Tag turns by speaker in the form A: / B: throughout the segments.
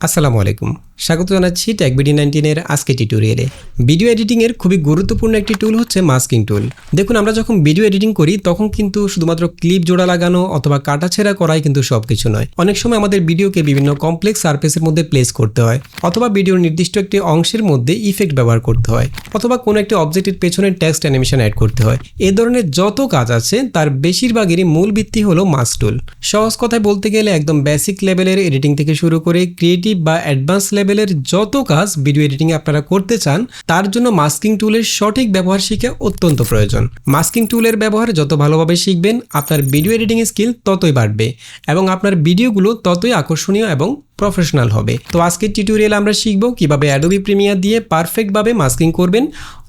A: আসসালামু আলাইকুম। স্বাগত জানাচ্ছি ট্যাগবিডি নাইনটিনের আজকে টিউটোরিয়ালে ভিডিও এডিটিংয়ের খুবই গুরুত্বপূর্ণ একটি টুল হচ্ছে মাস্কিং টুল দেখুন, আমরা যখন ভিডিও এডিটিং করি, তখন কিন্তু শুধুমাত্র ক্লিপ জোড়া লাগানো অথবা কাটাছেড়া করাই কিন্তু সব কিছু নয়। অনেক সময় আমাদের ভিডিওকে বিভিন্ন কমপ্লেক্স সার্ফেসের মধ্যে প্লেস করতে হয়, অথবা ভিডিওর নির্দিষ্ট একটি অংশের মধ্যে ইফেক্ট ব্যবহার করতে হয়, অথবা কোনো একটি অবজেক্টের পেছনে টেক্সট অ্যানিমেশন অ্যাড করতে হয়। এ ধরনের যত কাজ আছে, তার বেশিরভাগেরই মূল ভিত্তি হলো মাস্ক টুল সহজ কথায় বলতে গেলে একদম বেসিক লেভেলের এডিটিং থেকে শুরু করে ক্রিয়েটিভ বা অ্যাডভান্স লেভেলের যত কাজ ভিডিও এডিটিং আপনারা করতে চান, তার জন্য মাস্কিং টুলের সঠিক ব্যবহার শিখে অত্যন্ত প্রয়োজন। মাস্কিং টুলের ব্যবহার যত ভালোভাবে শিখবেন, আপনার ভিডিও এডিটিং স্কিল ততই বাড়বে এবং আপনার ভিডিওগুলো ততই আকর্ষণীয় এবং প্রফেশনাল হবে। তো আজকের টিউটোরিয়াল আমরা শিখব কীভাবে অ্যাডোবি প্রিমিয়ার দিয়ে পারফেক্টভাবে মাস্কিং করবেন।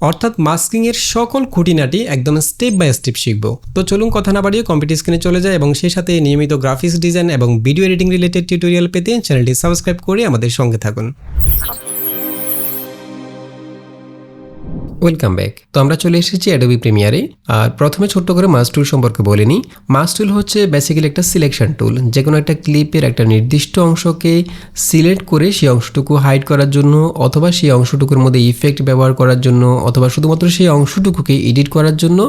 A: অর্থাৎ মাস্কিংয়ের সকল খুঁটিনাটি একদম স্টেপ বাই স্টেপ শিখব। তো চলুন কথা না বাড়িয়ে কম্পিউটার স্ক্রিনে চলে যায় এবং সেই সাথে নিয়মিত গ্রাফিক্স ডিজাইন এবং ভিডিও এডিটিং রিলেটেড টিউটোরিয়াল পেতে চ্যানেলটি সাবস্ক্রাইব করে আমাদের সঙ্গে থাকুন। ওয়েলকাম ব্যাক তো আমরা চলে এসেছি অ্যাডোবি প্রিমিয়ারে আর প্রথমে ছোট্ট করে মাস টুল সম্পর্কে বলে নিই। মাস টুল হচ্ছে বেসিক্যালি একটা সিলেকশন টুল যে কোনো একটা ক্লিপের একটা নির্দিষ্ট অংশকে সিলেক্ট করে সেই অংশটুকু হাইড করার জন্য অথবা সেই অংশটুকুর মধ্যে ইফেক্ট ব্যবহার করার জন্য অথবা শুধুমাত্র সেই অংশটুকুকে এডিট করার জন্য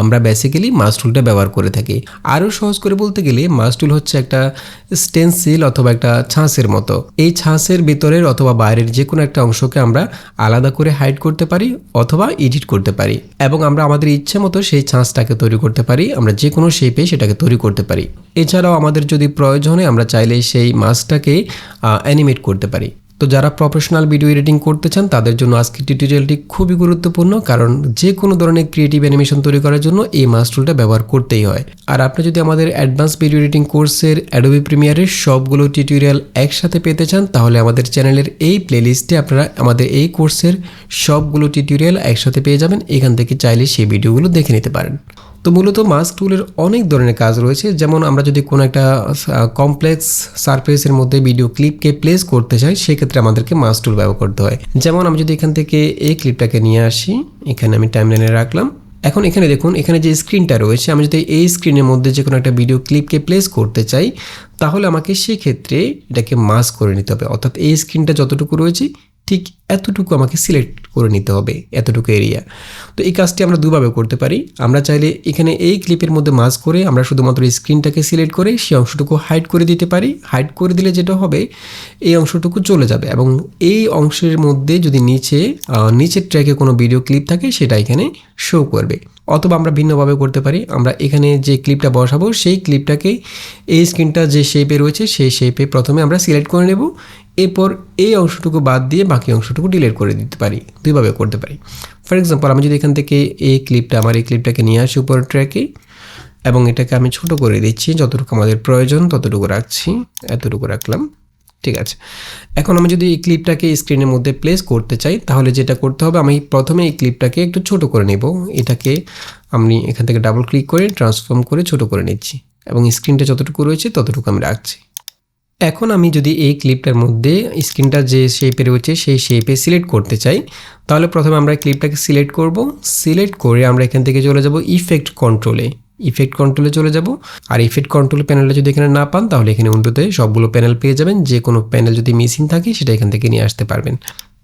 A: আমরা বেসিক্যালি মাস টুলটা ব্যবহার করে থাকি। আরও সহজ করে বলতে গেলে মাস টুল হচ্ছে একটা স্টেন্সিল অথবা একটা ছাঁচের মতো। এই ছাঁচের ভিতরের অথবা বাইরের যে কোনো একটা অংশকে আমরা আলাদা করে হাইড করতে পারি অথবা এডিট করতে পারি এবং আমরা আমাদের ইচ্ছে মতো সেই ছাঁচটাকে তৈরি করতে পারি, আমরা যে কোনো শেপে সেটাকে তৈরি করতে পারি। এছাড়াও আমাদের যদি প্রয়োজনে আমরা চাইলে সেই মাছটাকে অ্যানিমেট করতে পারি। তো যারা প্রফেশনাল ভিডিও এডিটিং করতে চান, তাদের জন্য আজকের টিউটোরিয়ালটি খুবই গুরুত্বপূর্ণ, কারণ যে কোনো ধরনের ক্রিয়েটিভ অ্যানিমেশন তৈরি করার জন্য এই মাস টুলটা ব্যবহার করতেই হয়। আর আপনি যদি আমাদের অ্যাডভান্স ভিডিও এডিটিং কোর্সের অ্যাডোবি প্রিমিয়ারের সবগুলো টিউটোরিয়াল একসাথে পেতে চান, তাহলে আমাদের চ্যানেলের এই প্লেলিস্টে আপনারা আমাদের এই কোর্সের সবগুলো টিউটোরিয়াল একসাথে পেয়ে যাবেন। এখান থেকে চাইলে সেই ভিডিওগুলো দেখে নিতে পারেন। তো মূলত মাস্ক টুলের অনেক ধরনের কাজ রয়েছে। যেমন আমরা যদি কোনো একটা কমপ্লেক্স সারফেসের মধ্যে ভিডিও ক্লিপকে প্লেস করতে চাই, সেক্ষেত্রে আমাদেরকে মাস্ক টুল ব্যবহার করতে হয়। যেমন আমি যদি এখান থেকে এই ক্লিপটাকে নিয়ে আসি, এখানে আমি টাইমলাইনে রাখলাম। এখন এখানে দেখুন, এখানে যে স্ক্রিনটা রয়েছে, আমি যদি এই স্ক্রিনের মধ্যে যে কোনো একটা ভিডিও ক্লিপকে প্লেস করতে চাই, তাহলে আমাকে সেক্ষেত্রে এটাকে মাস্ক করে নিতে হবে। অর্থাৎ এই স্ক্রিনটা যতটুকু রয়েছে ঠিক এতটুকু আমাকে সিলেক্ট করে নিতে হবে, এতটুকু এরিয়া তো এই কাজটি আমরা দুভাবে করতে পারি। আমরা চাইলে এখানে এই ক্লিপের মধ্যে মাঝ করে আমরা শুধুমাত্র স্ক্রিনটাকে সিলেক্ট করে সেই অংশটুকু হাইড করে দিতে পারি। হাইড করে দিলে যেটা হবে, এই অংশটুকু চলে যাবে এবং এই অংশের মধ্যে যদি নিচে নিচের ট্র্যাকে কোনো ভিডিও ক্লিপ থাকে সেটা এখানে শো করবে। অথবা আমরা ভিন্নভাবে করতে পারি। আমরা এখানে যে ক্লিপটা বসাবো সেই ক্লিপটাকে এই স্ক্রিনটা যে শেপে রয়েছে সেই শেপে প্রথমে আমরা সিলেক্ট করে নেব। এরপর এই অংশটুকু বাদ দিয়ে বাকি অংশটুকু ডিলিট করে দিতে পারি, দুইভাবে করতে পারি। ফর এক্সাম্পল আমি যদি এখান থেকে এই ক্লিপটা আমার এই ক্লিপটাকে নিয়ে আসি উপর ট্র্যাকে এবং এটাকে আমি ছোট করে দিচ্ছি, যতটুকু আমাদের প্রয়োজন, ততটুকু রাখছি, এতটুকু রাখলাম, ঠিক আছে। এখন আমি যদি এই ক্লিপটাকে স্ক্রিনের মধ্যে প্লেস করতে চাই, তাহলে যেটা করতে হবে, আমি প্রথমে এই ক্লিপটাকে একটু ছোট করে নেব। এটাকে আমি এখান থেকে ডাবল ক্লিক করে ট্রান্সফর্ম করে ছোট করে নিচ্ছি, এবং স্ক্রিনটা যতটুকু রয়েছে, ততটুকু আমি রাখছি। এখন আমি যদি এই ক্লিপটার মধ্যে স্ক্রিনটা যে শেপে রয়েছে, সেই শেপে সিলেক্ট করতে চাই, তাহলে প্রথমে আমরা ক্লিপটাকে সিলেক্ট করব। সিলেক্ট করে আমরা এখান থেকে চলে যাব ইফেক্ট কন্ট্রোলে ইফেক্ট কন্ট্রোলে চলে যাব। আর ইফেক্ট কন্ট্রোল প্যানেলটা যদি এখানে না পান, তাহলে এখানে উন্ডোতে সবগুলো প্যানেল পেয়ে যাবেন। যে কোনো প্যানেল যদি মিসিং থাকে, সেটা এখান থেকে নিয়ে আসতে পারবেন।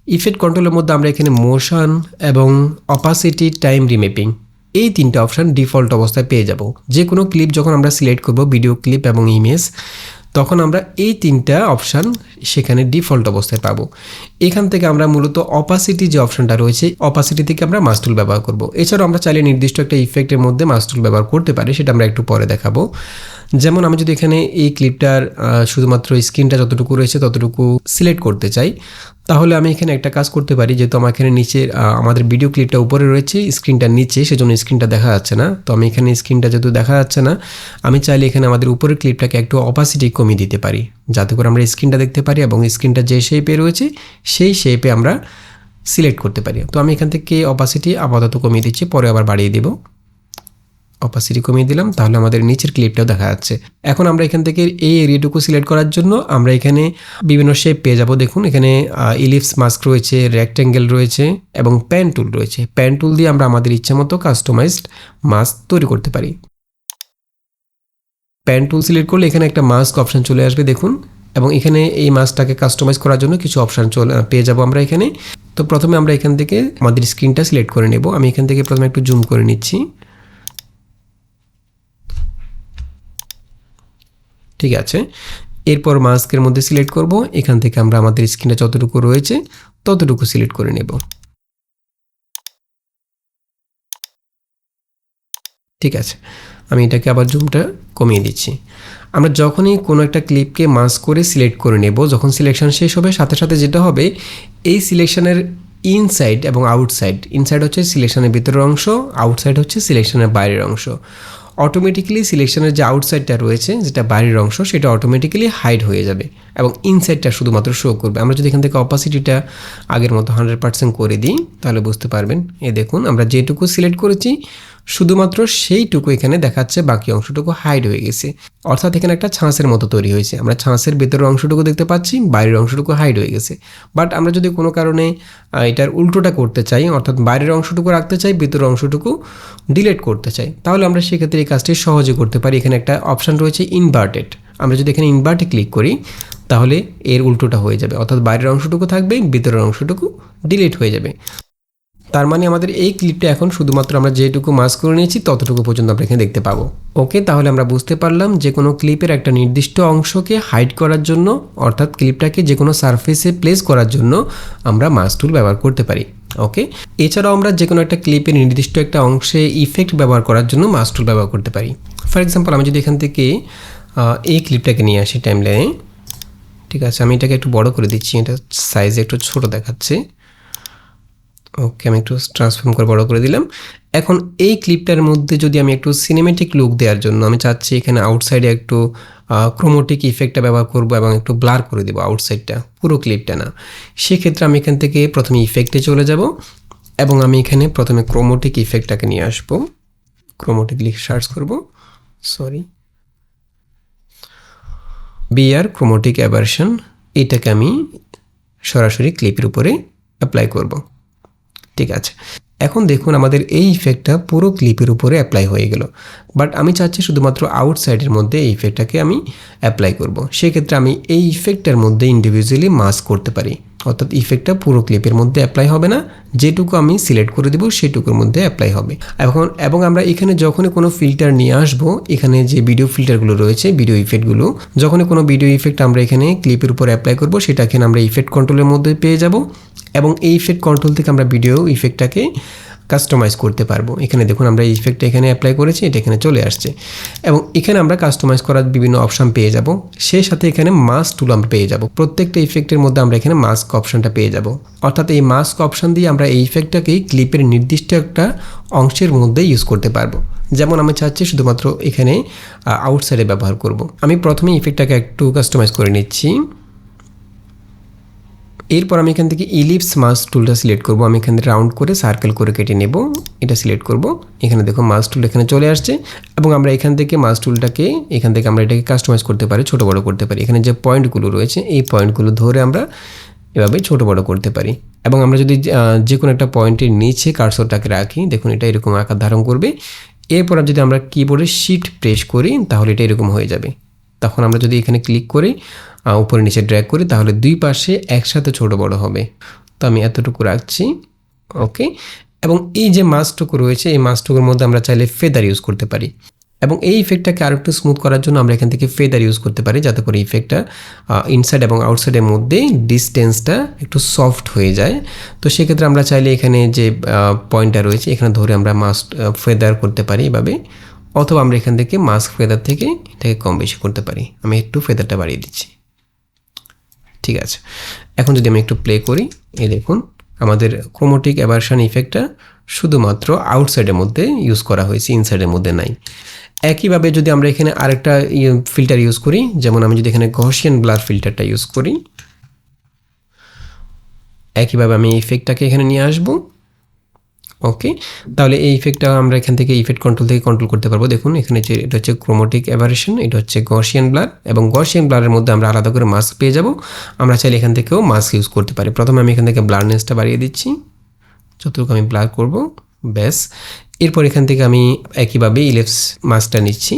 A: ইফেক্ট কন্ট্রোলের মধ্যে আমরা এখানে মোশন এবং অপাসিটি টাইম রিমেপিং এই তিনটা অপশান ডিফল্ট অবস্থায় পেয়ে যাব। যে কোনো ক্লিপ যখন আমরা সিলেক্ট করব ভিডিও ক্লিপ এবং ইমেজ তখন আমরা এই তিনটা অপশান সেখানে ডিফল্ট অবস্থায় পাবো। এখান থেকে আমরা মূলত অপাসিটি যে অপশানটা রয়েছে অপাসিটি থেকে আমরা মাস্টুল ব্যবহার করব। এছাড়াও আমরা চাইলে নির্দিষ্ট একটা ইফেক্টের মধ্যে মাস্টুল ব্যবহার করতে পারি, সেটা আমরা একটু পরে দেখাবো। যেমন আমি যদি এখানে এই ক্লিপটার শুধুমাত্র স্ক্রিনটা যতটুকু রয়েছে ততটুকু সিলেক্ট করতে চাই, তাহলে আমি এখানে একটা কাজ করতে পারি। যেহেতু আমার এখানে নিচে আমাদের ভিডিও ক্লিপটা উপরে রয়েছে, স্ক্রিনটা নিচে, সেজন্য স্ক্রিনটা দেখা যাচ্ছে না। তো আমি এখানে স্ক্রিনটা যেহেতু দেখা যাচ্ছে না, আমি চাইলে এখানে আমাদের উপরের ক্লিপটাকে একটু অপাসিটি কমিয়ে দিতে পারি, যাতে করে আমরা স্ক্রিনটা দেখতে পারি এবং স্ক্রিনটা যে শেপে রয়েছে, সেই শেপে আমরা সিলেক্ট করতে পারি। তো আমি এখান থেকে অপাসিটি আপাতত কমিয়ে দিচ্ছি, পরে আবার বাড়িয়ে দেবো। অপাসিটি কমিয়ে দিলাম, তাহলে আমাদের নিচের ক্লিপটাও দেখা যাচ্ছে। এখন আমরা এখান থেকে এই এরিয়াটুকু সিলেক্ট করার জন্য আমরা এখানে বিভিন্ন শেপ পেয়ে যাব। দেখুন, এখানে ইলিপস মাস্ক রয়েছে রেক্ট্যাঙ্গেল রয়েছে এবং প্যান টুল রয়েছে। প্যান টুল দিয়ে আমরা আমাদের ইচ্ছা মতো কাস্টমাইজড মাস্ক তৈরি করতে পারি। প্যান টুল সিলেক্ট করলে এখানে একটা মাস্ক অপশান চলে আসবে, দেখুন। এবং এখানে এই মাস্কটাকে কাস্টমাইজ করার জন্য কিছু অপশান চলে পেয়ে যাব আমরা এখানে। তো প্রথমে আমরা এখান থেকে আমাদের স্ক্রিনটা সিলেক্ট করে নেব। আমি এখান থেকে প্রথমে একটু জুম করে নিচ্ছি। ঠিক আছে? এরপর মাস্কের মধ্যে সিলেক্ট করব। এখান থেকে আমরা আমাদের স্ক্রিনে যতটুকু রয়েছে, ততটুকু সিলেক্ট করে নেব। ঠিক আছে। আমি এটাকে আবার জুমটা কমিয়ে দিচ্ছি। আমরা যখনই কোনো একটা ক্লিপকে মাস্ক করে সিলেক্ট করে নেব, যখন সিলেকশন শেষ হবে, সাথে সাথে যেটা হবে, এই সিলেকশনের ইনসাইড এবং আউটসাইড, ইনসাইড হচ্ছে সিলেকশনের ভিতরের অংশ, আউটসাইড হচ্ছে সিলেকশনের বাইরের অংশ। অটোমেটিক্যালি সিলেকশনের যে আউটসাইডটা রয়েছে, যেটা বাইরের অংশ, সেটা অটোমেটিক্যালি হাইড হয়ে যাবে এবং ইনসাইডটা শুধুমাত্র শো করবে। আমরা যদি এখান থেকে অপাসিটিটা আগের মতো হান্ড্রেড পার্সেন্ট করে দিই, তাহলে বুঝতে পারবেন। এ দেখুন, আমরা যেটুকু সিলেক্ট করেছি শুধুমাত্র সেইটুকু এখানে দেখাচ্ছে, বাকি অংশটুকু হাইড হয়ে গেছে। অর্থাৎ এখানে একটা ছাঁচের মতো তৈরি হয়েছে। আমরা ছাঁচের ভেতরের অংশটুকু দেখতে পাচ্ছি, বাইরের অংশটুকু হাইড হয়ে গেছে। বাট আমরা যদি কোনো কারণে এটার উল্টোটা করতে চাই, অর্থাৎ বাইরের অংশটুকু রাখতে চাই, ভেতরের অংশটুকু ডিলেট করতে চাই, তাহলে আমরা সেক্ষেত্রে এই কাজটি সহজে করতে পারি। এখানে একটা অপশান রয়েছে ইনভার্টেড আমরা যদি এখানে ইনভার্টে ক্লিক করি, তাহলে এর উল্টোটা হয়ে যাবে। অর্থাৎ বাইরের অংশটুকু থাকবে, ভিতরের অংশটুকু ডিলিট হয়ে যাবে। তার মানে আমাদের এই ক্লিপটা এখন শুধুমাত্র আমরা যেটুকু মাস্ক করে নিয়েছি, ততটুকু পর্যন্ত আমরা এখানে দেখতে পাবো। ওকে তাহলে আমরা বুঝতে পারলাম যে কোনো ক্লিপের একটা নির্দিষ্ট অংশকে হাইড করার জন্য, অর্থাৎ ক্লিপটাকে যে কোনো সারফেসে প্লেস করার জন্য আমরা মাস টুল ব্যবহার করতে পারি। ওকে এছাড়াও আমরা যে কোনো একটা ক্লিপের নির্দিষ্ট একটা অংশে ইফেক্ট ব্যবহার করার জন্য মাস্ক টুল ব্যবহার করতে পারি। ফর এক্সাম্পল আমি যদি এখান থেকে এই ক্লিপটাকে নিয়ে আসি টাইমলাইনে ঠিক আছে, আমি এটাকে একটু বড় করে দিচ্ছি, এটা সাইজ একটু ছোট দেখাচ্ছে। ওকে, আমি একটু ট্রান্সফর্ম করে বড় করে দিলাম। এখন এই ক্লিপটার মধ্যে যদি আমি একটু সিনেমেটিক লুক দেওয়ার জন্য, আমি চাচ্ছি এখানে আউটসাইডে একটু ক্রোমোটিক ইফেক্টটা ব্যবহার করব এবং একটু ব্লার করে দেবো আউটসাইডটা পুরো ক্লিপটা না। সেক্ষেত্রে আমি এখান থেকে প্রথমে ইফেক্টে চলে যাব এবং আমি এখানে প্রথমে ক্রোমোটিক ইফেক্টটাকে নিয়ে আসব। ক্রোমোটিক লিখে সার্চ করব সরি বিআর ক্রোমোটিক অ্যাভারশন এটাকে আমি সরাসরি ক্লিপের উপরে অ্যাপ্লাই করব। ঠিক আছে। এখন দেখুন আমাদের এই ইফেক্টটা পুরো ক্লিপের উপরে অ্যাপ্লাই হয়ে গেল। বাট আমি চাচ্ছি শুধুমাত্র আউটসাইডের মধ্যে এই ইফেক্টটাকে আমি অ্যাপ্লাই করব। সেক্ষেত্রে আমি এই ইফেক্টটার মধ্যে ইন্ডিভিজুয়ালি মাস্ক করতে পারি। অর্থাৎ ইফেক্টটা পুরো ক্লিপের মধ্যে অ্যাপ্লাই হবে না। যেটুকু আমি সিলেক্ট করে দেবো, সেটুকুর মধ্যে অ্যাপ্লাই হবে। এখন, এবং আমরা এখানে যখনই কোনো ফিল্টার নিয়ে আসব, এখানে যে ভিডিও ফিল্টারগুলো রয়েছে ভিডিও ইফেক্টগুলো যখনই কোনো ভিডিও ইফেক্ট আমরা এখানে ক্লিপের উপর অ্যাপ্লাই করব সেটা এখানে আমরা ইফেক্ট কন্ট্রোলের মধ্যে পেয়ে যাব। এবং এই ইফেক্ট কন্ট্রোল থেকে আমরা ভিডিও ইফেক্টটাকে কাস্টমাইজ করতে পারব। এখানে দেখুন, আমরা এই ইফেক্টটা এখানে অ্যাপ্লাই করেছি, এটা এখানে চলে আসছে। এবং এখানে আমরা কাস্টমাইজ করার বিভিন্ন অপশন পেয়ে যাব। সেই সাথে এখানে মাস্ক টুল আমরা পেয়ে যাব। প্রত্যেকটা ইফেক্টের মধ্যে আমরা এখানে মাস্ক অপশনটা পেয়ে যাব। অর্থাৎ এই মাস্ক অপশন দিয়ে আমরা এই ইফেক্টটাকেই ক্লিপের নির্দিষ্ট একটা অংশের মধ্যে ইউজ করতে পারব। যেমন আমি চাচ্ছি শুধুমাত্র এখানে আউটসাইডে ব্যবহার করব। আমি প্রথমে ইফেক্টটাকে একটু কাস্টমাইজ করে নিচ্ছি। এরপর আমি এখান থেকে ইলিপস মাস টুলটা সিলেক্ট করব। আমি এখান থেকে রাউন্ড করে সার্কেল করে কেটে নেব। এটা সিলেক্ট করব। এখানে দেখো মাস টুল এখানে চলে আসছে এবং আমরা এখান থেকে মাস টুলটাকে এখান থেকে আমরা এটাকে কাস্টমাইজ করতে পারি, ছোট বড় করতে পারি। এখানে যে পয়েন্টগুলো রয়েছে, এই পয়েন্টগুলো ধরে আমরা এভাবে ছোট বড় করতে পারি। এবং আমরা যদি যে কোনো একটা পয়েন্টের নিচে কার্সরটাকে রাখি, দেখুন এটা এরকম আকার ধারণ করবে। এরপর যদি আমরা কিবোর্ডে শিট প্রেস করি, তাহলে এটা এরকম হয়ে যাবে। তখন আমরা যদি এখানে ক্লিক করি উপরে নিচে ড্র্যাগ করি, তাহলে দুই পাশে একসাথে ছোট বড় হবে। তো আমি এতটুকু রাখছি। ওকে এবং এই যে মাছটুকু রয়েছে, এই মাছটুকুর মধ্যে আমরা চাইলে ফেদার ইউজ করতে পারি। এবং এই ইফেক্টটাকে আরও একটু স্মুথ করার জন্য আমরা এখান থেকে ফেদার ইউজ করতে পারি, যাতে করে ইফেক্টটা ইনসাইড এবং আউটসাইডের মধ্যে ডিস্টেন্সটা একটু সফট হয়ে যায়। তো সেক্ষেত্রে আমরা চাইলে এখানে যে পয়েন্টটা রয়েছে, এখানে ধরে আমরা মাস্ক ফেদার করতে পারি এভাবে। অথবা আমরা এখান থেকে মাস্ক ফেদার থেকে এটাকে কম বেশি করতে পারি। আমি একটু ফেদারটা বাড়িয়ে দিচ্ছি। ঠিক আছে। এখন যদি আমি একটু প্লে করি, এই দেখুন, আমাদের ক্রোমোটিক অ্যাভারশন ইফেক্টটা শুধুমাত্র আউটসাইডের মধ্যে ইউজ করা হয়েছে ইনসাইডের মধ্যে নাই। একইভাবে যদি আমরা এখানে আরেকটা ফিল্টার ইউজ করি, যেমন আমি যদি এখানে গসিয়ান ব্লার ফিল্টারটা ইউজ করি, একইভাবে আমি ইফেক্টটাকে এখানে নিয়ে আসব। ওকে তাহলে এই ইফেক্টটা আমরা এখান থেকে ইফেক্ট কন্ট্রোল থেকে কন্ট্রোল করতে পারব। দেখুন, এখানে যে এটা হচ্ছে ক্রোমোটিক অ্যাভারেশন এটা হচ্ছে গসিয়ান ব্লার এবং গসিয়ান ব্লারের মধ্যে আমরা আলাদা করে মাস্ক পেয়ে যাব। আমরা চাইলে এখান থেকেও মাস্ক ইউজ করতে পারি। প্রথমে আমি এখান থেকে ব্লারনেসটা বাড়িয়ে দিচ্ছি। যতটুকু আমি ব্লার করব, ব্যাস। এরপর এখান থেকে আমি একইভাবে ইলেপস মাস্কটা নিচ্ছি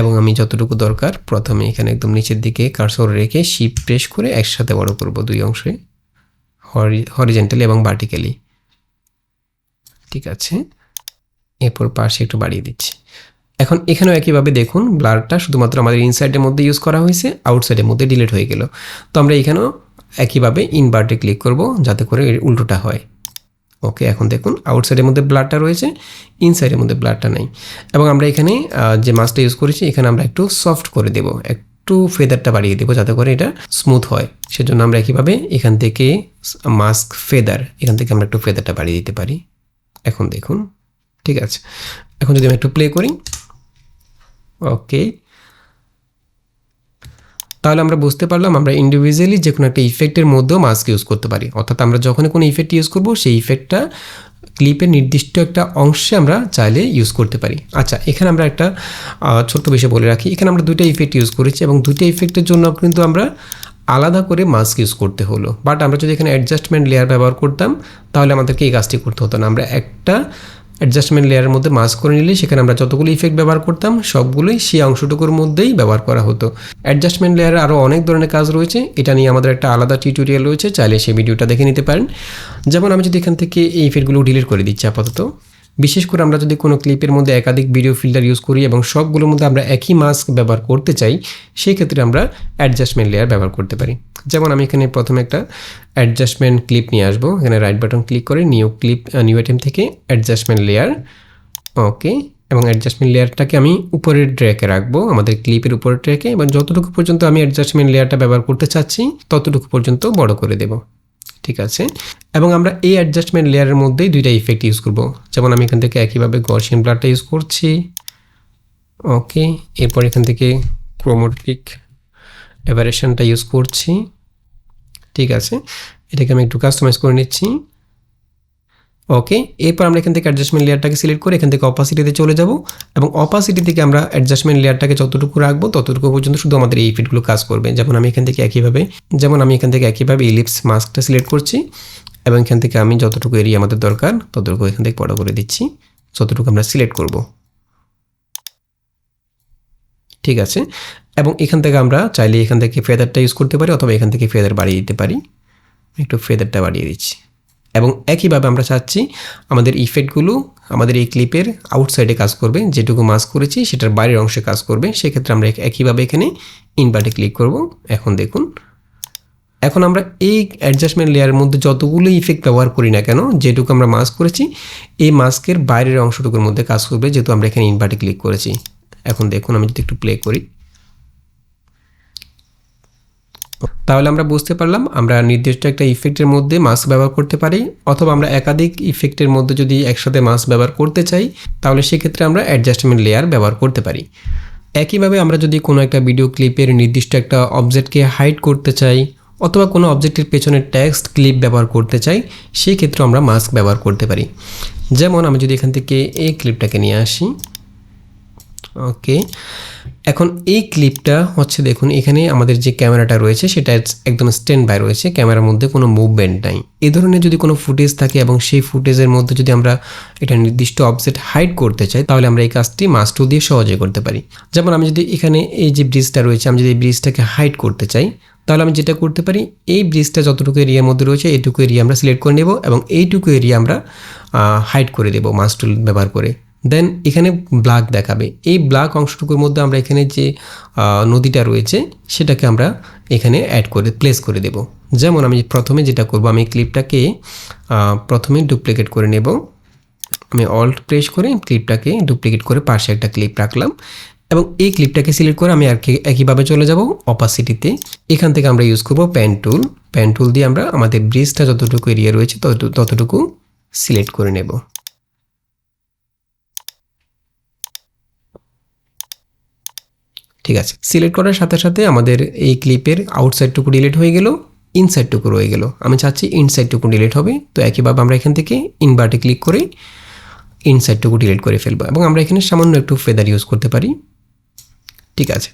A: এবং আমি যতটুকু দরকার প্রথমে এখানে একদম নিচের দিকে কার্সর রেখে শিপ প্রেস করে একসাথে বড় করব দুই অংশে হরি হরিজেন্টালি এবং ভার্টিক্যালি ঠিক আছে। এরপর পাশে একটু বাড়িয়ে দিচ্ছি। এখন এখানেও একইভাবে দেখুন ব্লারটা শুধুমাত্র আমাদের ইনসাইডের মধ্যে ইউজ করা হয়েছে আউটসাইডের মধ্যে ডিলিট হয়ে গেল। তো আমরা এখানেও একইভাবে ইনভার্টে ক্লিক করব, যাতে করে উল্টোটা হয়। ওকে এখন দেখুন আউটসাইডের মধ্যে ব্লাডটা রয়েছে ইনসাইডের মধ্যে ব্লাডটা নেই। এবং আমরা এখানে যে মাছটা ইউজ করেছি, এখানে আমরা একটু সফট করে দেব, একটু ফেদারটা বাড়িয়ে দেবো, যাতে করে এটা স্মুথ হয়। সেজন্য আমরা একইভাবে এখান থেকে মাস্ক ফেদার এখান থেকে আমরা একটু ফেদারটা বাড়িয়ে দিতে পারি। এখন দেখুন, ঠিক আছে? এখন যদি আমি একটু প্লে করি ওকে তাহলে আমরা বুঝতে পারলাম আমরা ইন্ডিভিজুয়ালি যে কোনো একটা ইফেক্টের মধ্যেও মাস্ক ইউজ করতে পারি। অর্থাৎ আমরা যখনই কোনো ইফেক্ট ইউজ করব, সেই ইফেক্টটা ক্লিপের নির্দিষ্ট একটা অংশে আমরা চাইলে ইউজ করতে পারি। আচ্ছা এখানে আমরা একটা ছোট্ট বিষয় বলে রাখি। এখানে আমরা দুইটা ইফেক্ট ইউজ করেছি এবং দুইটা ইফেক্টের জন্য কিন্তু আমরা আলাদা করে মাস্ক ইউজ করতে হলো। বাট আমরা যদি এখানে অ্যাডজাস্টমেন্ট লেয়ার ব্যবহার করতাম, তাহলে আমাদেরকে এই কাজটি করতে হতো না। আমরা একটা অ্যাডজাস্টমেন্ট লেয়ারের মধ্যে মাস্ক করে নিলে সেখানে আমরা যতগুলো ইফেক্ট ব্যবহার করতাম, সবগুলোই সেই অংশটুকুর মধ্যেই ব্যবহার করা হতো। অ্যাডজাস্টমেন্ট লেয়ারে আরও অনেক ধরনের কাজ রয়েছে। এটা নিয়ে আমাদের একটা আলাদা টিউটোরিয়াল রয়েছে। চাইলে সেই ভিডিওটা দেখে নিতে পারেন। যেমন আমি যদি এখান থেকে এই ইফেক্টগুলো ডিলিট করে দিচ্ছি আপাতত। বিশেষ করে আমরা যদি কোনো ক্লিপের মধ্যে একাধিক ভিডিও ফিল্টার ইউজ করি এবং সবগুলোর মধ্যে আমরা একই মাস্ক ব্যবহার করতে চাই, সেই ক্ষেত্রে আমরা অ্যাডজাস্টমেন্ট লেয়ার ব্যবহার করতে পারি। যেমন আমি এখানে প্রথমে একটা অ্যাডজাস্টমেন্ট ক্লিপ নিয়ে আসব। এখানে রাইট বাটন ক্লিক করে নিউ ক্লিপ নিউ আইটেম থেকে অ্যাডজাস্টমেন্ট লেয়ার ওকে এবং অ্যাডজাস্টমেন্ট লেয়ারটাকে আমি উপরের ট্র্যাকে রাখব, আমাদের ক্লিপের উপরের ট্র্যাকে এবং যতটুকু পর্যন্ত আমি অ্যাডজাস্টমেন্ট লেয়ারটা ব্যবহার করতে চাচ্ছি, ততটুকু পর্যন্ত বড় করে দেব। ঠিক আছে? এবং আমরা এই অ্যাডজাস্টমেন্ট লেয়ারের মধ্যেই দুইটা ইফেক্ট ইউজ করব। যেমন আমি এখান থেকে একইভাবে গর্সিয়ান ব্লাডটা ইউজ করছি। ওকে এরপর এখান থেকে ক্রোমোটিক অ্যাভারেশনটা ইউজ করছি। ঠিক আছে? এটাকে আমি একটু কাস্টমাইজ করে নিচ্ছি। ওকে এরপর আমরা এখান থেকে অ্যাডজাস্টমেন্ট লেয়ারটাকে সিলেক্ট করে এখান থেকে অপাসিটিতে চলে যাব এবং অপাসিটি থেকে আমরা অ্যাডজাস্টমেন্ট লেয়ারটাকে যতটুকু রাখব ততটুকু পর্যন্ত শুধু আমাদের এই ফিটগুলো কাজ করবে। যেমন আমি এখান থেকে একইভাবে, যেমন আমি এখান থেকে একইভাবে ইলিপস মাস্কটা সিলেক্ট করছি এবং এখান থেকে আমি যতটুকু এরিয়া আমাদের দরকার ততটুকু এখান থেকে বড় করে দিচ্ছি যতটুকু আমরা সিলেক্ট করব। ঠিক আছে? এবং এখান থেকে আমরা চাইলে এখান থেকে ফেদারটা ইউজ করতে পারি অথবা এখান থেকে ফেদার বাড়িয়ে দিতে পারি। একটু ফেদারটা বাড়িয়ে দিচ্ছি। এবং একইভাবে আমরা চাচ্ছি আমাদের ইফেক্টগুলো আমাদের এই ক্লিপের আউটসাইডে কাজ করবে, যেটুকু মাস্ক করেছি সেটার বাইরের অংশে কাজ করবে। সেক্ষেত্রে আমরা একইভাবে এখানে ইনভার্টে ক্লিক করব। এখন দেখুন, এখন আমরা এই অ্যাডজাস্টমেন্ট লেয়ারের মধ্যে যতগুলো ইফেক্ট ব্যবহার করি না কেন, যেটুকু আমরা মাস্ক করেছি, এই মাস্কের বাইরের অংশটুকুর মধ্যে কাজ করবে, যেহেতু আমরা এখানে ইনভার্টে ক্লিক করেছি। এখন দেখুন, আমি যদি একটু প্লে করি। তাহলে আমরা বুঝতে পারলাম আমরা নির্দিষ্ট একটা ইফেক্টের মধ্যে মাস্ক ব্যবহার করতে পারি, অথবা আমরা একাধিক ইফেক্টের মধ্যে যদি একসাথে মাস্ক ব্যবহার করতে চাই, তাহলে সেক্ষেত্রে আমরা অ্যাডজাস্টমেন্ট লেয়ার ব্যবহার করতে পারি। একইভাবে আমরা যদি কোনো একটা ভিডিও ক্লিপের নির্দিষ্ট একটা অবজেক্টকে হাইড করতে চাই, অথবা কোনো অবজেক্টের পেছনে টেক্সট ক্লিপ ব্যবহার করতে চাই সেই ক্ষেত্রে আমরা মাস্ক ব্যবহার করতে পারি। যেমন আমি যদি এখান থেকে এই ক্লিপটাকে নিয়ে আসি ওকে এখন এই ক্লিপটা হচ্ছে দেখুন, এখানে আমাদের যে ক্যামেরাটা রয়েছে, সেটা একদম স্ট্যান্ড বাই রয়েছে, ক্যামেরার মধ্যে কোনো মুভমেন্ট নাই। এ ধরনের যদি কোনো ফুটেজ থাকে এবং সেই ফুটেজের মধ্যে যদি আমরা এটা নির্দিষ্ট অবজেক্ট হাইড করতে চাই, তাহলে আমরা এই কাজটি মাস্টুল দিয়ে সহজে করতে পারি। যেমন আমি যদি এখানে এই যে ব্রিজটা রয়েছে, আমি যদি এই ব্রিজটাকে হাইড করতে চাই, তাহলে আমি যেটা করতে পারি, এই ব্রিজটা যতটুকু এরিয়ার মধ্যে রয়েছে, এইটুকু এরিয়া আমরা সিলেক্ট করে নেব এবং এইটুকু এরিয়া আমরা হাইড করে দেব মাস্টুল ব্যবহার করে। দেন এখানে ব্ল্যাক দেখাবে। এই ব্ল্যাক অংশটুকুর মধ্যে আমরা এখানে যে নদীটা রয়েছে, সেটাকে আমরা এখানে অ্যাড করে প্লেস করে দেব। যেমন আমি প্রথমে যেটা করব, আমি ক্লিপটাকে প্রথমে ডুপ্লিকেট করে নেব। আমি অল্ট প্রেস করে ক্লিপটাকে ডুপ্লিকেট করে পাশে একটা ক্লিপ রাখলাম এবং এই ক্লিপটাকে সিলেক্ট করে আমি আর কি- একইভাবে চলে যাব অপাসিটিতে এখান থেকে আমরা ইউজ করব প্যান টুল প্যান টুল দিয়ে আমরা আমাদের ব্রিজটা যতটুকু এরিয়া রয়েছে তত- ততটুকু সিলেক্ট করে নেব। ঠিক আছে। সিলেক্ট করার সাথে সাথে আমাদের এই ক্লিপের আউটসাইডটুকু ডিলিট হয়ে গেল ইনসাইডটুকু রয়ে গেল। আমি চাচ্ছি ইনসাইডটুকু ডিলিট হবে, তো একইভাবে আমরা এখান থেকে ইনভার্টে ক্লিক করে ইনসাইডটুকু ডিলিট করে ফেলব এবং আমরা এখানে সামান্য একটু ফেদার ইউজ করতে পারি। ঠিক আছে।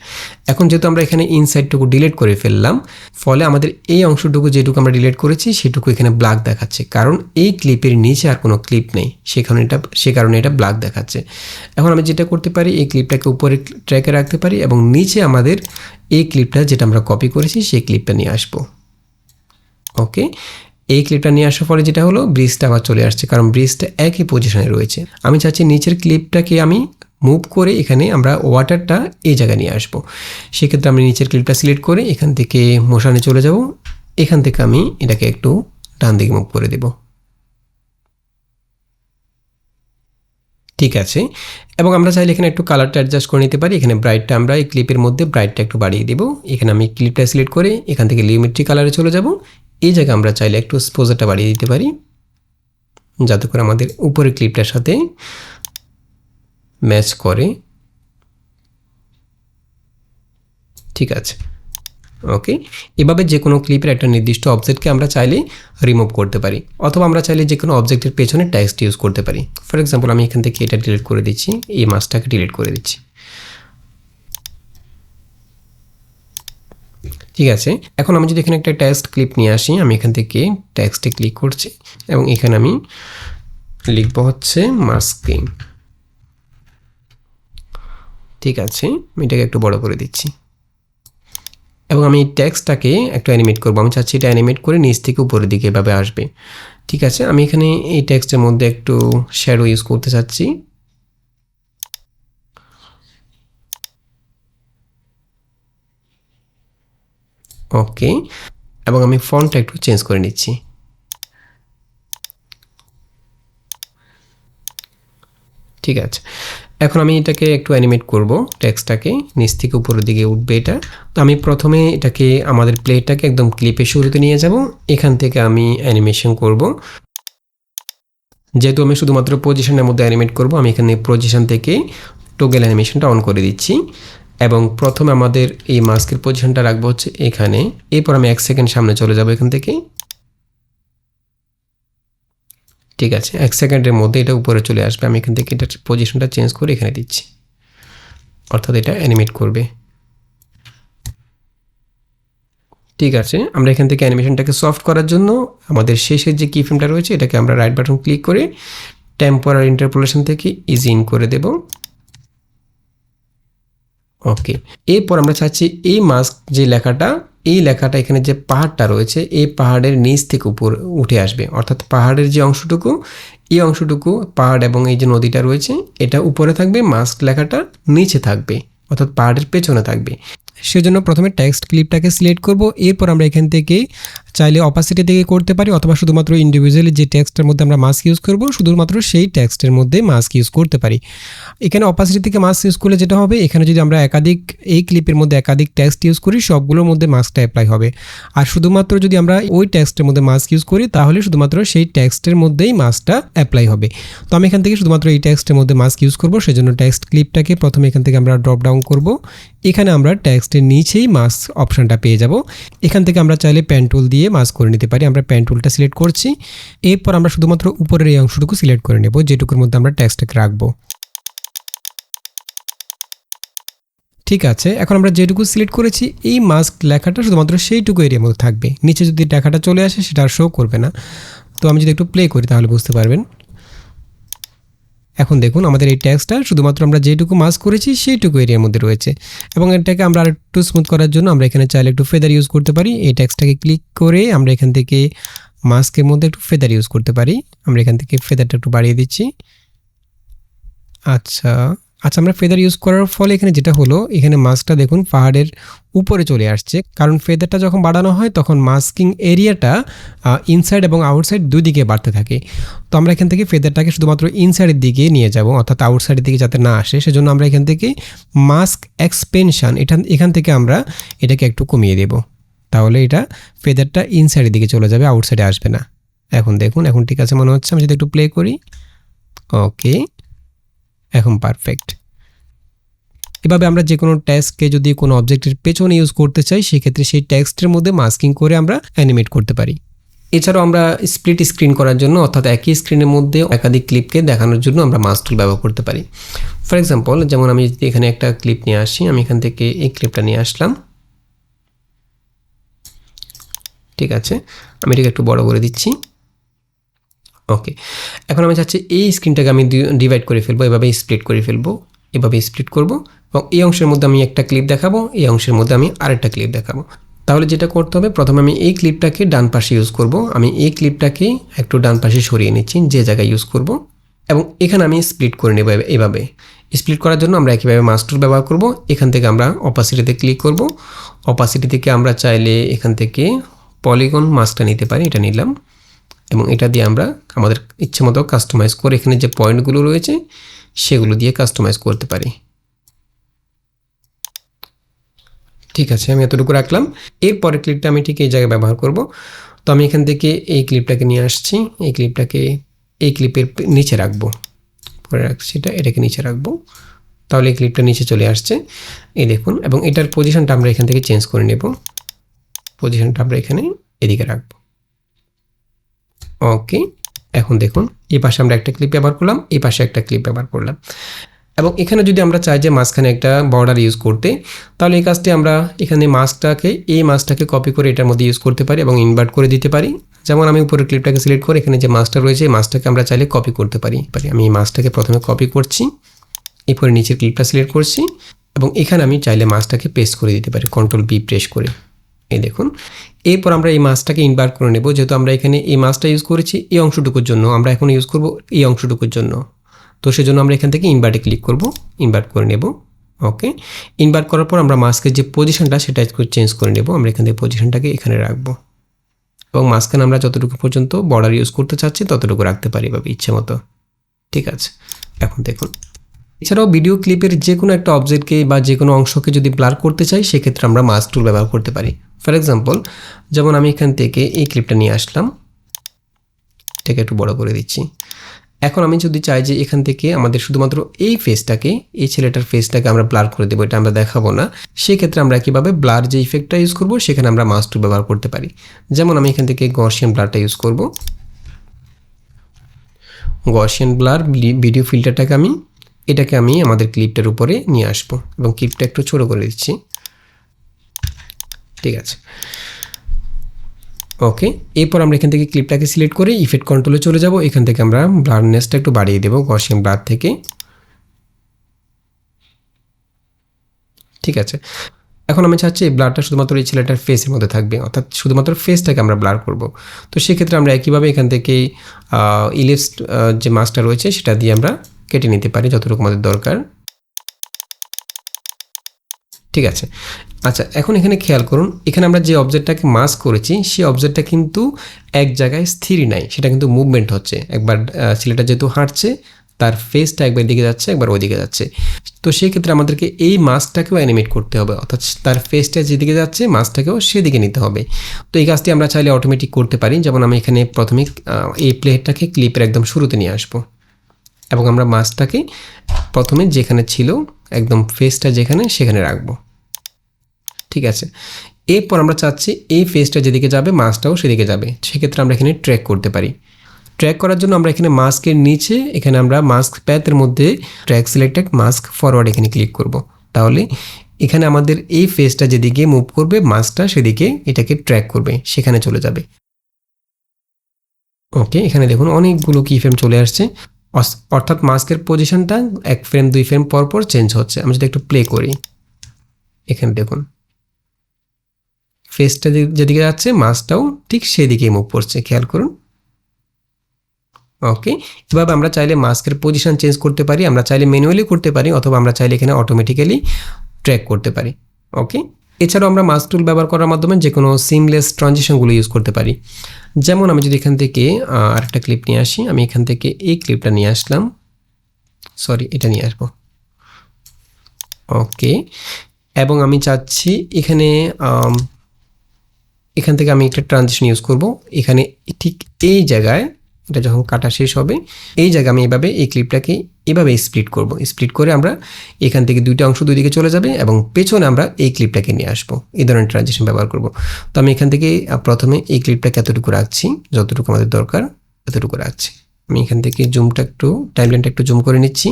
A: এখন যেহেতু আমরা এখানে ইনসাইডটুকু ডিলিট করে ফেললাম, ফলে আমাদের এই অংশটুকু যেটুকু আমরা ডিলিট করেছি, সেটুকু এখানে ব্ল্যাক দেখাচ্ছে। কারণ এই ক্লিপের নিচে আর কোনো ক্লিপ নেই। সে কারণে এটা, সে কারণে এটা ব্ল্যাক দেখাচ্ছে। এখন আমি যেটা করতে পারি, এই ক্লিপটাকে উপরে ট্র্যাকে রাখতে পারি এবং নিচে আমাদের এই ক্লিপটা যেটা আমরা কপি করেছি, সেই ক্লিপটা নিয়ে আসব। ওকে এই ক্লিপটা নিয়ে আসার পরে যেটা হলো ব্রিজটা আবার চলে আসছে। কারণ ব্রিজটা একই পজিশনে রয়েছে। আমি চাচ্ছি নিচের ক্লিপটাকে আমি মুভ করে এখানে আমরা ওয়াটারটা এই জায়গায় নিয়ে আসব। সেক্ষেত্রে আমি নিচের ক্লিপটা সিলেক্ট করে এখান থেকে মোশানে চলে যাব। এখান থেকে আমি এটাকে একটু ডান দিকে মুভ করে দেব। ঠিক আছে। এবং আমরা চাইলে এখানে একটু কালারটা অ্যাডজাস্ট করে নিতে পারি। এখানে ব্রাইটটা আমরা এই ক্লিপের মধ্যে ব্রাইটটা একটু বাড়িয়ে দেব। এখানে আমি ক্লিপটা সিলেক্ট করে এখান থেকে লিমিট্রি কালারে চলে যাব। এই জায়গায় আমরা চাইলে একটু স্পোজারটা বাড়িয়ে দিতে পারি। যাতে করে আমাদের উপরের ক্লিপটার সাথে ম্যাচ করে। ঠিক আছে। ওকে? এভাবে যে কোনো ক্লিপের একটা নির্দিষ্ট অবজেক্টকে আমরা চাইলে রিমুভ করতে পারি। অথবা আমরা চাইলে যে কোনো অবজেক্টের পেছনে টেক্সট ইউজ করতে পারি। ফর এক্সাম্পল আমি এখান থেকে এটা ডিলিট করে দিচ্ছি। এই মাছটাকে ডিলিট করে দিচ্ছি। ঠিক আছে? এখন আমি যদি এখানে একটা টেক্সট ক্লিপ নিয়ে আসি, আমি এখান থেকে টেক্সটে ক্লিক করছি এবং এখানে আমি লিখব হচ্ছে মাস্কিং ঠিক আছে, আমি এটাকে একটু বড় করে দিচ্ছি। এবং আমি এই টেক্সটটাকে একটু অ্যানিমেট করব। আমি চাচ্ছি এটা অ্যানিমেট করে নিচ থেকে উপরের দিকে এভাবে আসবে। ঠিক আছে, আমি এখানে এই টেক্সটের মধ্যে একটু শ্যাডো ইউজ করতে চাচ্ছি। ওকে এবং আমি ফন্টটা একটু চেঞ্জ করে নিচ্ছি। ঠিক আছে এখন আমি এটাকে একটু অ্যানিমেট করব টেক্সটটাকে নিচ থেকে উপরের দিকে উঠবে এটা। তো আমি প্রথমে এটাকে আমাদের প্লেটটাকে একদম ক্লিপে শুরুতে নিয়ে যাব, এখান থেকে আমি অ্যানিমেশন করব। যেহেতু আমি শুধুমাত্র পজিশনের মধ্যে অ্যানিমেট করব, আমি এখানে পজিশন থেকে টোগেল অ্যানিমেশনটা অন করে দিচ্ছি। এবং প্রথমে আমাদের এই মাস্কের পজিশনটা রাখব হচ্ছে এখানে। এরপর আমি এক সেকেন্ড সামনে চলে যাব এখান থেকে। ঠিক আছে, এক সেকেন্ডের মধ্যে এটা উপরে চলে আসবে, আমি এখান থেকে এটার পজিশনটা চেঞ্জ করে এখানে দিচ্ছি। অর্থাৎ এটা অ্যানিমেট করবে। ঠিক আছে, আমরা এখান থেকে অ্যানিমেশনটাকে সফট করার জন্য আমাদের শেষের যে কি ফিল্মটা রয়েছে, এটাকে আমরা রাইট বাটন ক্লিক করে টেম্পোরার ইন্টারপোলেশন থেকে ইজি ইন করে দেব। ওকে এরপর আমরা চাচ্ছি এই মাস্ক যে লেখাটা এই লেখাটা এখানে যে পাহাড়টা রয়েছে, এই পাহাড়ের নিচ থেকে উপর উঠে আসবে। অর্থাৎ পাহাড়ের যে অংশটুকু, এই অংশটুকু পাহাড় এবং এই যে নদীটা রয়েছে, এটা উপরে থাকবে, মাস্ক লেখাটা নিচে থাকবে, অর্থাৎ পাহাড়ের পেছনে থাকবে। সেজন্য প্রথমে টেক্সট ক্লিপটাকে সিলেক্ট করব, এরপর আমরা এখান থেকে চাইলে অপাসিটি থেকে করতে পারি অথবা শুধুমাত্র ইন্ডিভিজুয়ালি যে টেক্সটের মধ্যে আমরা মাস্ক ইউজ করব, শুধুমাত্র সেই টেক্সটের মধ্যে মাস্ক ইউজ করতে পারি। এখানে অপাসিটি থেকে মাস্ক ইউজ করলে যেটা হবে, এখানে যদি আমরা একাধিক, এই ক্লিপের মধ্যে একাধিক টেক্সট ইউজ করি, সবগুলোর মধ্যে মাস্কটা অ্যাপ্লাই হবে। আর শুধুমাত্র যদি আমরা ওই টেক্সটের মধ্যে মাস্ক ইউজ করি, তাহলে শুধুমাত্র সেই টেক্সটের মধ্যেই মাস্কটা অ্যাপ্লাই হবে। তো আমি এখান থেকে শুধুমাত্র এই টেক্সটের মধ্যে মাস্ক ইউজ করব, সেজন্য টেক্সট ক্লিপটাকে প্রথমে এখান থেকে আমরা ড্রপ ডাউন করব। এখানে আমরা টেক্সটের নিচেই মাস্ক অপশানটা পেয়ে যাব। এখান থেকে আমরা চাইলে পেন টুল দিয়ে মাস্ক করে নিতে পারি। আমরা পেন টুলটা সিলেক্ট করছি। এরপর আমরা শুধুমাত্র উপরের এই অংশটুকু সিলেক্ট করে নেব, যেটুকুর মধ্যে আমরা ট্যাক্সটাকে রাখব। ঠিক আছে, এখন আমরা যেটুকু সিলেক্ট করেছি, এই মাস্ক লেখাটা শুধুমাত্র সেইটুকু এরিয়ার মধ্যে থাকবে। নিচে যদি লেখাটা চলে আসে, সেটা আর শো করবে না। তো আমি যদি একটু প্লে করি, তাহলে বুঝতে পারবেন। এখন দেখুন আমাদের এই ট্যাক্সটা শুধুমাত্র আমরা যেটুকু মাস্ক করেছি সেইটুকু এরিয়ার মধ্যে রয়েছে। এবং এটাকে আমরা আর একটু স্মুথ করার জন্য আমরা এখানে চাইলে একটু ফেদার ইউজ করতে পারি। এই ট্যাক্সটাকে ক্লিক করে আমরা এখান থেকে মাস্কের মধ্যে একটু ফেদার ইউজ করতে পারি। আমরা এখান থেকে ফেদারটা একটু বাড়িয়ে দিচ্ছি। আচ্ছা। আচ্ছা আমরা ফেদার ইউজ করার ফলে এখানে যেটা হলো, এখানে মাস্কটা দেখুন, পাহাড়ের উপরে চলে আসছে। কারণ ফেদারটা যখন বাড়ানো হয়, তখন মাস্কিং এরিয়াটা ইনসাইড এবং আউটসাইড দুই দিকে বাড়তে থাকে। তো আমরা এখান থেকে ফেদারটাকে শুধুমাত্র ইনসাইডের দিকে নিয়ে যাব, অর্থাৎ আউটসাইডের দিকে যাতে না আসে। সেজন্য আমরা এখান থেকে মাস্ক এক্সপেনশান এটা এখান থেকে আমরা এটাকে একটু কমিয়ে দেব। তাহলে এটা ফেদারটা ইনসাইডের দিকে চলে যাবে আউটসাইডে আসবে না। এখন দেখুন, এখন ঠিক আছে মনে হচ্ছে, আমি যদি একটু প্লে করি। ওকে এখন পারফেক্ট এভাবে আমরা যে কোনো ট্যাক্সকে যদি কোনো অবজেক্টের পেছনে ইউজ করতে চাই, সেক্ষেত্রে সেই ট্যাক্সটের মধ্যে মাস্কিং করে আমরা অ্যানিমেট করতে পারি। এছাড়াও আমরা স্প্লিট স্ক্রিন করার জন্য, অর্থাৎ একই স্ক্রিনের মধ্যে একাধিক ক্লিপকে দেখানোর জন্য আমরা মাস টুল ব্যবহার করতে পারি। ফর এক্সাম্পল যেমন আমি যদি এখানে একটা ক্লিপ নিয়ে আসি, আমি এখান থেকে এই ক্লিপটা নিয়ে আসলাম। ঠিক আছে, আমি এটাকে একটু বড় করে দিচ্ছি। ওকে এখন আমি চাচ্ছি এই স্ক্রিনটাকে আমি ডিভাইড করে ফেলব এভাবে স্প্লিট করে ফেলব এভাবে স্প্লিট করব এবং এই অংশের মধ্যে আমি একটা ক্লিপ দেখাবো, এই অংশের মধ্যে আমি আরেকটা ক্লিপ দেখাবো। তাহলে যেটা করতে হবে, প্রথমে আমি এই ক্লিপটাকে ডান পাশে ইউজ করব, আমি এই ক্লিপটাকে একটু ডান পাশে সরিয়ে নিচ্ছি, যে জায়গায় ইউজ করব এবং এখানে আমি স্প্লিট করে নেব এভাবে স্প্লিট করার জন্য আমরা একইভাবে মাস্টার ব্যবহার করব, এখান থেকে আমরা অপাসিটিতে ক্লিক করব অপাসিটি থেকে আমরা চাইলে এখান থেকে পলিগন মাস্কটা নিতে পারি, এটা নিলাম। এবং এটা দিয়ে আমরা আমাদের ইচ্ছে মতো কাস্টমাইজ করে এখানে যে পয়েন্টগুলো রয়েছে, সেগুলো দিয়ে কাস্টমাইজ করতে পারি। ঠিক আছে, আমি এতটুকু রাখলাম। এরপরের ক্লিপটা আমি ঠিক এই জায়গায় ব্যবহার করব। তো আমি এখান থেকে এই ক্লিপটাকে নিয়ে আসছি। এই ক্লিপটাকে এই ক্লিপের নিচে রাখব। পরে রাখছি এটা, এটাকে নিচে রাখব। তাহলে এই ক্লিপটা নিচে চলে আসছে। এই দেখুন, এবং এটার পজিশনটা আমরা এখান থেকে চেঞ্জ করে নেব। পজিশনটা আমরা এখানে এদিকে রাখব। ওকে, এখন দেখুন, এই পাশে আমরা একটা ক্লিপ ব্যবহার করলাম, এই পাশে একটা ক্লিপ ব্যবহার করলাম। এবং এখানে যদি আমরা চাই যে মাঝখানে একটা বর্ডার ইউজ করতে, তাহলে এই কাজটি আমরা এখানে মাস্কটাকে এই মাস্কটাকে কপি করে এটার মধ্যে ইউজ করতে পারি এবং ইনভার্ট করে দিতে পারি। যেমন আমি উপরের ক্লিপটাকে সিলেক্ট করে এখানে যে মাস্কটা রয়েছে, এই মাস্কটাকে আমরা চাইলে কপি করতে পারি। পারি আমি এই মাস্কটাকে প্রথমে কপি করছি, এরপরে নিচের ক্লিপটা সিলেক্ট করছি এবং এখানে আমি চাইলে মাস্কটাকে পেস্ট করে দিতে পারি কন্ট্রোল বি প্রেস করে। এই দেখুন। এরপর আমরা এই মাছটাকে ইনভার্ট করে নেব। যেহেতু আমরা এখানে এই মাছটা ইউজ করেছি, এই অংশটুকুর জন্য। আমরা এখন ইউজ করব এই অংশটুকুর জন্য। তো সেজন্য আমরা এখান থেকে ইনভার্টে ক্লিক করব ইনভার্ট করে নেব। ওকে ইনভার্ট করার পর আমরা মাস্কের যে পজিশনটা সেটা চেঞ্জ করে নেব। আমরা এখান থেকে পজিশনটাকে এখানে রাখব। এবং মাঝখানে আমরা যতটুকু পর্যন্ত বর্ডার ইউজ করতে চাচ্ছি, ততটুকু রাখতে পারি এভাবে ইচ্ছে মতো। ঠিক আছে, এখন দেখুন। এছাড়াও ভিডিও ক্লিপের যে কোনো একটা অবজেক্টকে বা যে কোনো অংশকে যদি ব্লার করতে চাই, সেক্ষেত্রে আমরা মাস্ক টুল ব্যবহার করতে পারি। ফর এক্সাম্পল যেমন আমি এখান থেকে এই ক্লিপটা নিয়ে আসলাম, এটাকে একটু বড় করে দিচ্ছি। এখন আমি যদি চাই যে এখান থেকে আমাদের শুধুমাত্র এই ফেসটাকে এই ছেলেটার ফেসটাকে আমরা ব্লার করে দেবো, এটা আমরা দেখাবো না। সেক্ষেত্রে আমরা কীভাবে ব্লার যে ইফেক্টটা ইউজ করব, সেখানে আমরা মাস্ক টুল ব্যবহার করতে পারি। যেমন আমি এখান থেকে গর্শিয়ান ব্লারটা ইউজ করব। গর্শিয়ান ব্লার ভিডিও ফিল্টারটাকে আমি, এটাকে আমি আমাদের ক্লিপটার উপরে নিয়ে আসব এবং ক্লিপটা একটু ছোটো করে দিচ্ছি। ঠিক আছে। ওকে এরপর আমরা এখান থেকে ক্লিপটাকে সিলেক্ট করে ইফেক্ট কন্ট্রোলে চলে যাব। এখান থেকে আমরা ব্লারনেসটা একটু বাড়িয়ে দেবো গসিয়ান ব্লার থেকে। ঠিক আছে। এখন আমি চাচ্ছি এই ব্লারটা শুধুমাত্র এই ছেলেটার ফেসের মধ্যে থাকবে, অর্থাৎ শুধুমাত্র ফেসটাকে আমরা ব্লার করব। তো সেক্ষেত্রে আমরা একইভাবে এখান থেকে ইলিপস যে মাছটা রয়েছে সেটা দিয়ে আমরা কেটে নিতে পারি যতটুকু আমাদের দরকার। ঠিক আছে? আচ্ছা এখন এখানে খেয়াল করুন, এখানে আমরা যে অবজেক্টটাকে মাস করেছি, সেই অবজেক্টটা কিন্তু এক জায়গায় স্থির নাই। সেটা কিন্তু মুভমেন্ট হচ্ছে। একবার ছেলেটা যেহেতু হাঁটছে, তার ফেসটা একবার দিকে যাচ্ছে, একবার ওইদিকে যাচ্ছে। তো সেই ক্ষেত্রে আমাদেরকে এই মাস্কটাকেও অ্যানিমেট করতে হবে। অর্থাৎ তার ফেসটা যেদিকে যাচ্ছে মাস্কটাকেও সেদিকে নিতে হবে। তো এই কাজটি আমরা চাইলে অটোমেটিক করতে পারি। যেমন আমি এখানে প্রথমে এই প্লেটটাকে ক্লিপের একদম শুরুতে নিয়ে আসব। এবং আমরা মাছটাকে প্রথমে যেখানে ছিল, একদম ফেসটা যেখানে, সেখানে রাখব। ঠিক আছে। এরপর আমরা চাচ্ছি এই ফেসটা যেদিকে যাবে মাছটাও সেদিকে যাবে। সেক্ষেত্রে আমরা এখানে ট্র্যাক করতে পারি। ট্র্যাক করার জন্য আমরা এখানে মাস্কের নিচে, এখানে আমরা মাস্ক প্যাথের মধ্যে ট্র্যাক সিলেক্টেড মাস্ক ফরওয়ার্ড এখানে ক্লিক করব। তাহলে এখানে আমাদের এই ফেসটা যেদিকে মুভ করবে মাস্কটা সেদিকে এটাকে ট্র্যাক করবে, সেখানে চলে যাবে। ওকে এখানে দেখুন অনেকগুলো কি ফ্রেম চলে আসছে। অর্থাৎ মাস্কের পজিশনটা এক ফ্রেম দুই ফ্রেম পর পর চেঞ্জ হচ্ছে। আমি যদি একটু প্লে করি, এখানে দেখুন। ফেসটা যেদিকে যাচ্ছে মাছটাও ঠিক সেদিকেই মুভ করছে, খেয়াল করুন। ওকে এভাবে আমরা চাইলে মাস্কের পজিশন চেঞ্জ করতে পারি, আমরা চাইলে ম্যানুয়ালি করতে পারি, অথবা আমরা চাইলে এখানে অটোমেটিক্যালি ট্র্যাক করতে পারি। ওকে এছাড়াও আমরা মাস্ক টুল ব্যবহার করার মাধ্যমে যে কোনো সিমলেস ট্রানজিশনগুলো ইউজ করতে পারি। যেমন আমি যদি এখান থেকে আরেকটা ক্লিপ নিয়ে আসি, আমি এখান থেকে এই ক্লিপটা নিয়ে আসলাম। সরি এটা নিয়ে আসব। ওকে এবং আমি চাচ্ছি এখানে এখান থেকে আমি একটা ট্রানজিশন ইউজ করব। এখানে ঠিক এই জায়গায় এটা যখন কাটা শেষ হবে, এই জায়গায় আমি এভাবে এই ক্লিপটাকে এভাবে স্প্লিট করব। স্প্লিট করে আমরা এখান থেকে দুইটা অংশ দুই দিকে চলে যাবে এবং পেছনে আমরা এই ক্লিপটাকে নিয়ে আসব। এই ধরনের ট্রানজেকশন ব্যবহার করব। তো আমি এখান থেকে প্রথমে এই ক্লিপটাকে এতটুকু রাখছি, যতটুকু আমাদের দরকার এতটুকু রাখছি। আমি এখান থেকে জুমটা একটু টাইমলাইনটা একটু জুম করে নিচ্ছি।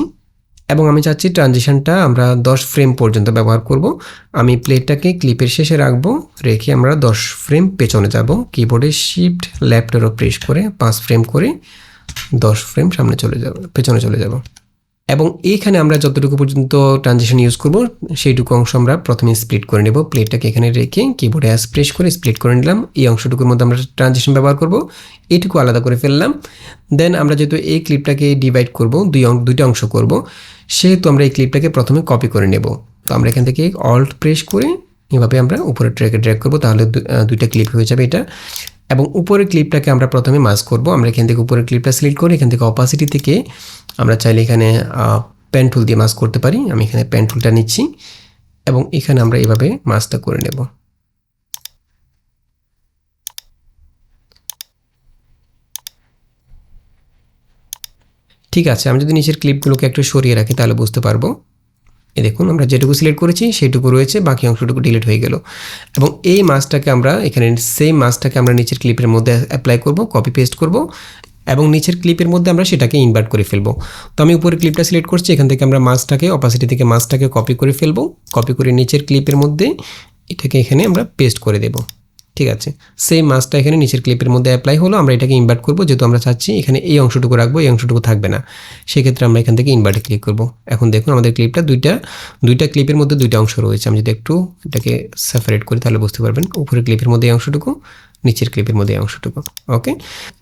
A: এবং আমি চাচ্ছি ট্রানজিশানটা আমরা 10 ফ্রেম পর্যন্ত ব্যবহার করব। আমি প্লেটটাকে ক্লিপের শেষে রাখব, রেখে আমরা 10 ফ্রেম পেছনে যাব। কিবোর্ডে শিফট ল্যাপটপও প্রেস করে, পাঁচ ফ্রেম করে 10 ফ্রেম সামনে চলে যাব, পেছনে চলে যাব। এবং এইখানে আমরা যতটুকু পর্যন্ত ট্রানজিশন ইউজ করব, সেইটুকু অংশ আমরা প্রথমে স্প্লিট করে নেব। প্লেটটাকে এখানে রেখে কিবোর্ডে প্রেস করে স্প্লিট করে নিলাম। এই অংশটুকুর মধ্যে আমরা ট্রানজেকশন ব্যবহার করব। এইটুকু আলাদা করে ফেললাম। দেন আমরা যেহেতু এই ক্লিপটাকে ডিভাইড করব, দুই দুইটা অংশ করব, সেহেতু আমরা এই ক্লিপটাকে প্রথমে কপি করে নেব। তো আমরা এখান থেকে অল্ট প্রেস করে এভাবে আমরা উপরে ট্র্যাকে ড্র্যাগ করব, তাহলে দুইটা ক্লিপ হয়ে যাবে এটা। এবং উপরের ক্লিপটাকে আমরা প্রথমে মাস করব। আমরা এখান থেকে উপরের ক্লিপটা সিলেক্ট করে এখান থেকে অপাসিটি থেকে আমরা চাইলে এখানে পেন টুল দিয়ে মাস করতে পারি। আমি এখানে পেন টুলটা নিচ্ছি এবং এখানে আমরা এভাবে মাসটা করে নেব। ঠিক আছে, আমি যদি নিচের ক্লিপগুলোকে একটু সরিয়ে রাখি তাহলে বুঝতে পারব। এ দেখুন, আমরা যেটুকু সিলেক্ট করেছি সেটুকু রয়েছে, বাকি অংশটুকু ডিলিট হয়ে গেল। এবং এই মাছটাকে আমরা এখানে সেম মাছটাকে আমরা নিচের ক্লিপের মধ্যে অ্যাপ্লাই করব কপি পেস্ট করব এবং নিচের ক্লিপের মধ্যে আমরা সেটাকে ইনভার্ট করে ফেলব। তো আমি উপরে ক্লিপটা সিলেক্ট করছি, এখান থেকে আমরা মাছটাকে অপাসিটি থেকে মাছটাকে কপি করে ফেলব। কপি করে নিচের ক্লিপের মধ্যে এটাকে এখানে আমরা পেস্ট করে দেব। ঠিক আছে? সেই মাছটা এখানে নিচের ক্লিপের মধ্যে অ্যাপ্লাই হলো, আমরা এটাকে ইনভার্ট করব, যেহেতু আমরা চাচ্ছি এখানে এই অংশটুকু রাখব, এই অংশটুকু থাকবে না। সেক্ষেত্রে আমরা এখান থেকে ইনভার্টে ক্লিক করব। এখন দেখুন, আমাদের ক্লিপটা দুইটা দুইটা ক্লিপের মধ্যে দুইটা অংশ রয়েছে। আমি যদি একটু এটাকে সেপারেট করি, তাহলে বুঝতে পারবেন। উপরের ক্লিপের মধ্যে এই অংশটুকু নিচের ক্লিপের মধ্যে অংশটুকু ওকে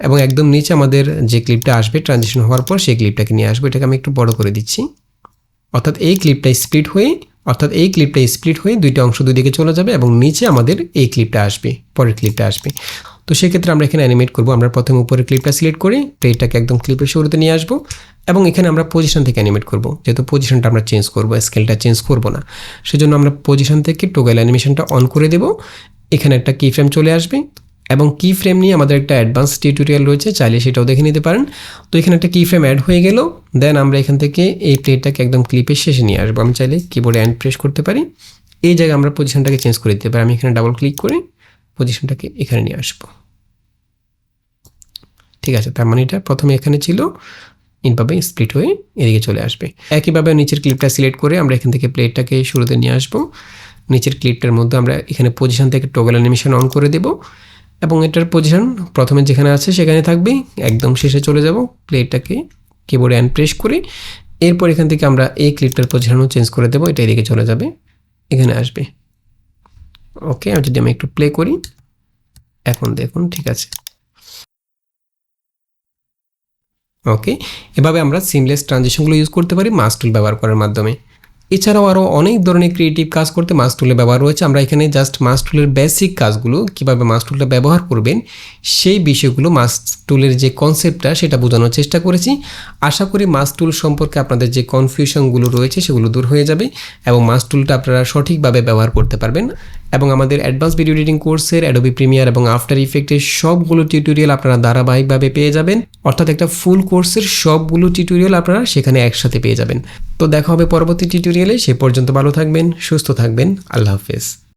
A: এবং একদম নিচে আমাদের যে ক্লিপটা আসবে ট্রানজিশন হওয়ার পর সেই ক্লিপটাকে নিয়ে আসব, এটাকে আমি একটু বড় করে দিচ্ছি। অর্থাৎ এই ক্লিপটা স্প্লিট হয়ে, অর্থাৎ এই ক্লিপটা স্প্লিট হয়ে দুইটা অংশ দুই দিকে চলে যাবে এবং নিচে আমাদের এই ক্লিপটা আসবে, পরের ক্লিপটা আসবে। তো সেক্ষেত্রে আমরা এখানে অ্যানিমেট করব, আমরা প্রথমে উপরে ক্লিপটা সিলেক্ট করে প্লেটটাকে একদম ক্লিপের শুরুতে নিয়ে আসব এবং এখানে আমরা পজিশন থেকে অ্যানিমেট করব। যেহেতু পজিশনটা আমরা চেঞ্জ করব স্কেলটা চেঞ্জ করব না, সেজন্য আমরা পজিশন থেকে টোগেল অ্যানিমেশনটা অন করে দেব। এখানে একটা কি ফ্রেম চলে আসবে এবং কি ফ্রেম নিয়ে আমাদের একটা অ্যাডভান্স টিউটোরিয়াল রয়েছে, চাইলে সেটাও দেখে নিতে পারেন। তো এখানে একটা কি ফ্রেম অ্যাড হয়ে গেল দেন আমরা এখান থেকে এই প্লেটটাকে একদম ক্লিপের শেষে নিয়ে আসব। আমি চাইলে কিবোর্ডে অ্যান্ড প্রেস করতে পারি। এই জায়গায় আমরা পজিশনটাকে চেঞ্জ করে দিতে পারি। আমি এখানে ডাবল ক্লিক করে পজিশনটাকে এখানে নিয়ে আসব। ঠিক আছে, তার মানে এটা প্রথমে এখানে ছিল এইভাবে স্প্লিট হয়ে এদিকে চলে আসবে। একইভাবে নিচের ক্লিপটা সিলেক্ট করে আমরা এখান থেকে প্লেটটাকে শুরুতে নিয়ে আসব। নিচের ক্লিপটার মধ্যে আমরা এখানে পজিশন থেকে টোগেল অ্যানিমেশন অন করে দেব। এবং এটার পজিশন প্রথমে যেখানে আছে সেখানে থাকবে। একদম শেষে চলে যাব প্লেটাকে কিবোর্ডে অ্যান্ড প্রেস করে। এরপর এখান থেকে আমরা এই ক্লিপটার পজিশনও চেঞ্জ করে দেবো, এটা এদিকে চলে যাবে, এখানে আসবে। ওকে আর যদি আমি একটু প্লে করি, এখন দেখুন, ঠিক আছে। ওকে এভাবে আমরা সিমলেস ট্রানজিশনগুলো ইউজ করতে পারি মাস টুল ব্যবহার করার মাধ্যমে। এছাড়াও আরও অনেক ধরনের ক্রিয়েটিভ কাজ করতে মাস টুলের ব্যবহার রয়েছে। আমরা এখানে জাস্ট মাস টুলের বেসিক কাজগুলো কীভাবে মাস টুলটা ব্যবহার করবেন, সেই বিষয়গুলো মাস টুলের যে কনসেপ্টটা সেটা বোঝানোর চেষ্টা করেছি। আশা করি মাস টুল সম্পর্কে আপনাদের যে কনফিউশনগুলো রয়েছে সেগুলো দূর হয়ে যাবে এবং মাস টুলটা আপনারা সঠিকভাবে ব্যবহার করতে পারবেন। এবং আমাদের অ্যাডভান্স ভিডিও এডিটিং কোর্সের অ্যাডোবি প্রিমিয়ার এবং আফটার ইফেক্টের সবগুলো টিউটোরিয়াল আপনারা ধারাবাহিকভাবে পেয়ে যাবেন। অর্থাৎ একটা ফুল কোর্সের সবগুলো টিউটোরিয়াল আপনারা সেখানে একসাথে পেয়ে যাবেন। তো দেখা হবে পরবর্তী টিউটোরিয়ালে সে পর্যন্ত ভালো থাকবেন, সুস্থ থাকবেন। আল্লাহ হাফেজ।